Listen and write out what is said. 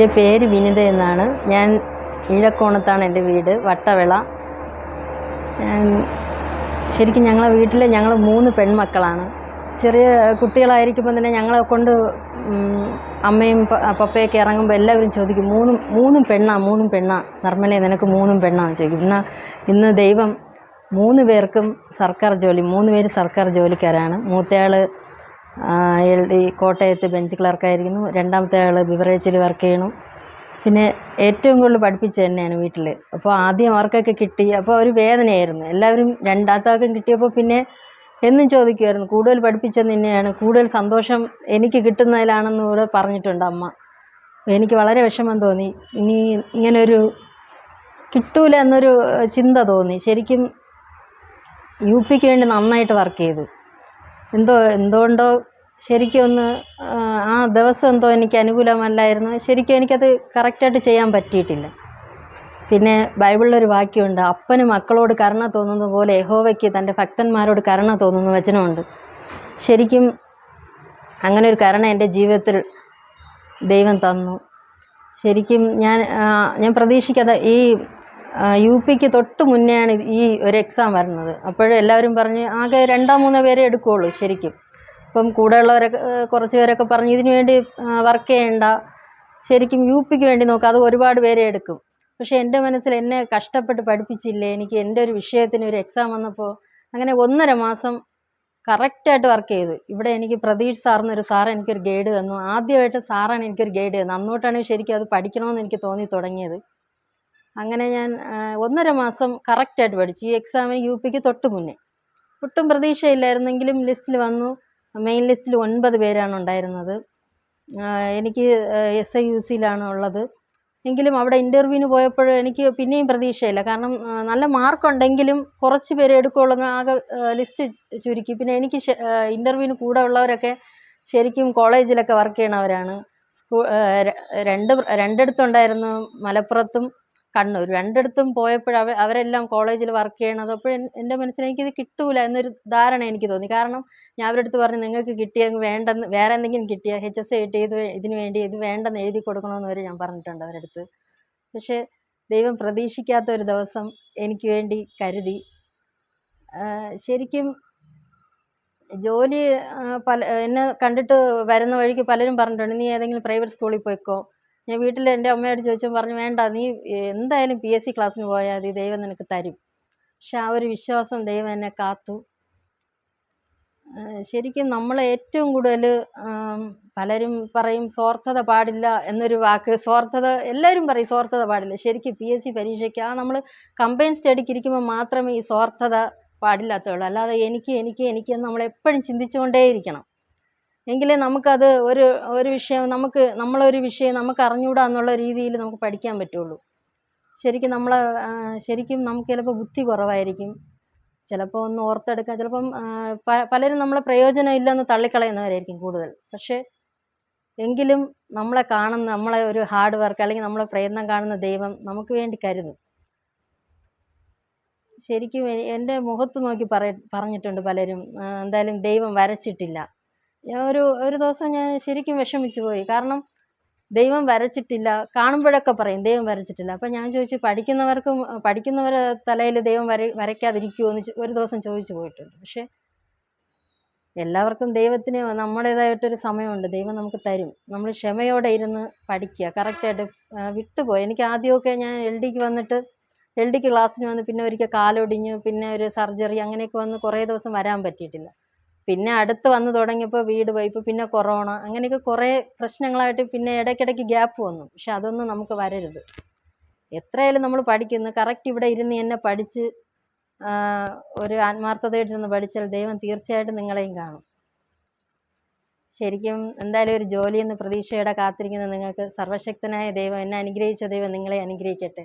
എന്റെ പേര് വിനിത എന്നാണ്. ഞാൻ ഈഴക്കോണത്താണ് എന്റെ വീട് വട്ടവിള. ഞാൻ ശരിക്കും ഞങ്ങളെ വീട്ടിൽ ഞങ്ങൾ മൂന്ന് പെൺമക്കളാണ്. ചെറിയ കുട്ടികളായിരിക്കുമ്പോൾ തന്നെ ഞങ്ങളെ കൊണ്ട് അമ്മയും പപ്പയൊക്കെ ഇറങ്ങുമ്പോൾ എല്ലാവരും ചോദിക്കും മൂന്നും മൂന്നും പെണ്ണാ മൂന്നും പെണ്ണാ? നിർമ്മലേ നിനക്ക് മൂന്നും പെണ്ണാന്ന് ചോദിക്കും. ഇന്ന് ഇന്ന് ദൈവം മൂന്ന് പേർക്കും സർക്കാർ ജോലി മൂന്ന് പേര് സർക്കാർ ജോലിക്കാരാണ്. മൂത്തയാൾ എൽ ഡി കോട്ടയത്ത് ബെഞ്ച് ക്ലർക്കായിരിക്കുന്നു. രണ്ടാമത്തെ ആൾ ബിവറേജിൽ വർക്ക് ചെയ്യണു. പിന്നെ ഏറ്റവും കൂടുതൽ പഠിപ്പിച്ച തന്നെയാണ് വീട്ടിൽ അപ്പോൾ ആദ്യം അവർക്കൊക്കെ കിട്ടി. അപ്പോൾ ഒരു വേദനയായിരുന്നു. എല്ലാവരും രണ്ടാമത്താൾക്കും കിട്ടിയപ്പോൾ പിന്നെ എന്നും ചോദിക്കുമായിരുന്നു കൂടുതൽ പഠിപ്പിച്ചത് നിന്നെയാണ്. കൂടുതൽ സന്തോഷം എനിക്ക് കിട്ടുന്നതിലാണെന്ന് കൂടെ പറഞ്ഞിട്ടുണ്ട് അമ്മ. എനിക്ക് വളരെ വിഷമം തോന്നി. ഇനി ഇങ്ങനൊരു കിട്ടൂല എന്നൊരു ചിന്ത തോന്നി. ശരിക്കും യു പിക്ക് വേണ്ടി നന്നായിട്ട് വർക്ക് ചെയ്തു. എന്തോ എന്തുകൊണ്ടോ ശരിക്കും ഒന്ന് ആ, ദിവസം എന്തോ എനിക്ക് അനുകൂലമല്ലായിരുന്നു. ശരിക്കും എനിക്കത് കറക്റ്റായിട്ട് ചെയ്യാൻ പറ്റിയിട്ടില്ല. പിന്നെ ബൈബിളിലൊരു വാക്യമുണ്ട് അപ്പന് മക്കളോട് കരുണ തോന്നുന്ന പോലെ യഹോവയ്ക്ക് തന്റെ ഭക്തന്മാരോട് കരുണ തോന്നുന്ന വചനമുണ്ട്. ശരിക്കും അങ്ങനെ ഒരു കരുണ എന്റെ ജീവിതത്തിൽ ദൈവം തന്നു. ശരിക്കും ഞാൻ ഞാൻ പ്രതീക്ഷിക്കാതെ ഈ യു പിക്ക് തൊട്ട് മുന്നെയാണ് ഈ ഒരു എക്സാം വരുന്നത്. അപ്പോഴും എല്ലാവരും പറഞ്ഞ് ആകെ രണ്ടോ മൂന്നോ പേരെ എടുക്കുകയുള്ളൂ ശരിക്കും. ഇപ്പം കൂടെയുള്ളവരൊക്കെ കുറച്ച് പേരൊക്കെ പറഞ്ഞ് ഇതിനു വേണ്ടി വർക്ക് ചെയ്യണ്ട. ശരിക്കും യു പിക്ക് വേണ്ടി നോക്കുക അത് ഒരുപാട് പേരെ എടുക്കും. പക്ഷേ എന്റെ മനസ്സിൽ എന്നെ കഷ്ടപ്പെട്ട് പഠിപ്പിച്ചില്ലേ എനിക്ക് എന്റെ ഒരു വിഷയത്തിന് ഒരു എക്സാം വന്നപ്പോൾ അങ്ങനെ ഒന്നര മാസം കറക്റ്റായിട്ട് വർക്ക് ചെയ്തു. ഇവിടെ എനിക്ക് പ്രതീഷ് സാറെന്നൊരു സാർ എനിക്കൊരു ഗൈഡ് തന്നു. ആദ്യമായിട്ട് സാറാണ് എനിക്കൊരു ഗൈഡ് തന്നു അന്നോട്ടാണ് ശരിക്കും അത് പഠിക്കണമെന്ന് എനിക്ക് തോന്നി തുടങ്ങിയത്. അങ്ങനെ ഞാൻ ഒന്നര മാസം കറക്റ്റായിട്ട് പഠിച്ചു. ഈ എക്സാമിന് യു പിക്ക് തൊട്ട് മുന്നേ. ഒട്ടും പ്രതീക്ഷയില്ലായിരുന്നെങ്കിലും ലിസ്റ്റിൽ വന്നു. മെയിൻ ലിസ്റ്റിൽ ഒൻപത് പേരാണ് ഉണ്ടായിരുന്നത്. എനിക്ക് എസ് ഐ യു സിയിലാണ് ഉള്ളത്. എങ്കിലും അവിടെ ഇന്റർവ്യൂവിന് പോയപ്പോൾ എനിക്ക് പിന്നെയും പ്രതീക്ഷയില്ല. കാരണം നല്ല മാർക്കുണ്ടെങ്കിലും കുറച്ച് പേരെ എടുക്കുകയുള്ളൂ ആകെ ലിസ്റ്റ് ചുരുക്കി. പിന്നെ എനിക്ക് ഇന്റർവ്യൂവിന് കൂടെ ഉള്ളവരൊക്കെ ശരിക്കും കോളേജിലൊക്കെ വർക്ക് ചെയ്യണവരാണ് സ്കൂ രണ്ട് രണ്ടിടത്തുണ്ടായിരുന്നു മലപ്പുറത്തും കണ്ണൂർ. രണ്ടിടത്തും പോയപ്പോൾ അവ അവരെല്ലാം കോളേജിൽ വർക്ക് ചെയ്യണത് അപ്പോൾ എന്റെ മനസ്സിൽ എനിക്കിത് കിട്ടൂല എന്നൊരു ധാരണ എനിക്ക് തോന്നി. കാരണം ഞാൻ അവരുടെ അടുത്ത് പറഞ്ഞു നിങ്ങൾക്ക് കിട്ടിയെങ്കിൽ വേണ്ടെന്ന് വേറെ എന്തെങ്കിലും കിട്ടിയ എച്ച് എസ് കിട്ടിയ ഇത് ഇതിന് വേണ്ടി ഇത് വേണ്ടെന്ന് എഴുതി കൊടുക്കണമെന്ന് വരെ ഞാൻ പറഞ്ഞിട്ടുണ്ട് അവരുടെ അടുത്ത്. പക്ഷേ ദൈവം പ്രതീക്ഷിക്കാത്ത ഒരു ദിവസം എനിക്ക് വേണ്ടി കരുതി. ശരിക്കും ജോലി പല എന്നെ കണ്ടിട്ട് വരുന്ന വഴിക്ക് പലരും പറഞ്ഞിട്ടുണ്ട് നീ ഏതെങ്കിലും പ്രൈവറ്റ് സ്കൂളിൽ പോയിക്കോ? ഞാൻ വീട്ടിൽ എന്റെ അമ്മയോട് ചോദിച്ചപ്പോൾ പറഞ്ഞു വേണ്ട നീ എന്തായാലും പി എസ് സി ക്ലാസ്സിന് പോയാൽ മതി ദൈവം നിനക്ക് തരും. പക്ഷെ ആ ഒരു വിശ്വാസം ദൈവം എന്നെ കാത്തു. ശരിക്കും നമ്മൾ ഏറ്റവും കൂടുതൽ പലരും പറയും സ്വാർത്ഥത പാടില്ല എന്നൊരു വാക്ക് സ്വാർത്ഥത എല്ലാവരും പറയും സ്വാർത്ഥത പാടില്ല. ശരിക്കും പി എസ് സി പരീക്ഷയ്ക്ക് ആ നമ്മൾ കമ്പൈൻ സ്റ്റഡിക്ക് ഇരിക്കുമ്പോൾ മാത്രമേ ഈ സ്വാർത്ഥത പാടില്ലാത്തുള്ളൂ അല്ലാതെ എനിക്ക് എനിക്ക് എനിക്ക് എന്ന് നമ്മൾ എപ്പോഴും ചിന്തിച്ചുകൊണ്ടേയിരിക്കണം. എങ്കിലേ നമുക്കത് ഒരു ഒരു വിഷയം നമുക്ക് നമ്മളൊരു വിഷയം നമുക്ക് അറിഞ്ഞൂടാ എന്നുള്ള രീതിയിൽ നമുക്ക് പഠിക്കാൻ പറ്റുള്ളൂ. ശരിക്കും നമ്മൾ ശരിക്കും നമുക്ക് ചിലപ്പോൾ ബുദ്ധി കുറവായിരിക്കും. ചിലപ്പോൾ ഒന്ന് ഓർത്തെടുക്കാൻ ചിലപ്പം പലരും നമ്മളെ പ്രയോജനം ഇല്ലെന്ന് തള്ളിക്കളയുന്നവരായിരിക്കും കൂടുതൽ. പക്ഷേ എങ്കിലും നമ്മളെ കാണുന്ന നമ്മളെ ഒരു ഹാർഡ് വർക്ക് അല്ലെങ്കിൽ നമ്മളെ പ്രയത്നം കാണുന്ന ദൈവം നമുക്ക് വേണ്ടി കരുതും. ശരിക്കും എന്റെ മുഖത്ത് നോക്കി പറ പറഞ്ഞിട്ടുണ്ട് പലരും. എന്തായാലും ദൈവം വരച്ചിട്ടില്ല. ഞാൻ ഒരു ഒരു ദിവസം ഞാൻ ശരിക്കും വിഷമിച്ചു പോയി. കാരണം ദൈവം വരച്ചിട്ടില്ല. കാണുമ്പോഴൊക്കെ പറയും ദൈവം വരച്ചിട്ടില്ല. അപ്പം ഞാൻ ചോദിച്ചു പഠിക്കുന്നവർക്കും പഠിക്കുന്നവർ തലയിൽ ദൈവം വര വരയ്ക്കാതിരിക്കുമോ എന്ന് ഒരു ദിവസം ചോദിച്ചു പോയിട്ടുണ്ട്. പക്ഷേ എല്ലാവർക്കും ദൈവത്തിന് നമ്മുടേതായിട്ടൊരു സമയമുണ്ട്. ദൈവം നമുക്ക് തരും. നമ്മൾ ക്ഷമയോടെ ഇരുന്ന് പഠിക്കുക. കറക്റ്റായിട്ട് വിട്ടുപോയി. എനിക്ക് ആദ്യമൊക്കെ ഞാൻ എൽ ഡിക്ക് വന്നിട്ട് എൽ ഡിക്ക് ക്ലാസ്സിന് വന്ന് പിന്നെ ഒരിക്കൽ കാലൊടിഞ്ഞു പിന്നെ ഒരു സർജറി അങ്ങനെയൊക്കെ വന്ന് കുറേ ദിവസം വരാൻ പറ്റിയിട്ടില്ല. പിന്നെ അടുത്ത് വന്ന് തുടങ്ങിയപ്പോൾ വീട് പൈപ്പ് പിന്നെ കൊറോണ അങ്ങനെയൊക്കെ കുറേ പ്രശ്നങ്ങളായിട്ട് പിന്നെ ഇടയ്ക്കിടയ്ക്ക് ഗ്യാപ്പ് വന്നു. പക്ഷെ അതൊന്നും നമുക്ക് വരരുത്. എത്രയായാലും നമ്മൾ പഠിക്കുന്നു. കറക്റ്റ് ഇവിടെ ഇരുന്ന് എന്നെ പഠിച്ച് ഒരു ഒരു ഇരുന്ന് പഠിച്ചാൽ ദൈവം തീർച്ചയായിട്ടും നിങ്ങളെയും കാണും. ശരിക്കും എന്തായാലും ഒരു ജോലി എന്ന പ്രതീക്ഷയോടെ കാത്തിരിക്കുന്ന നിങ്ങൾക്ക് സർവശക്തനായ ദൈവം എന്നെ അനുഗ്രഹിച്ച ദൈവം നിങ്ങളെ അനുഗ്രഹിക്കട്ടെ.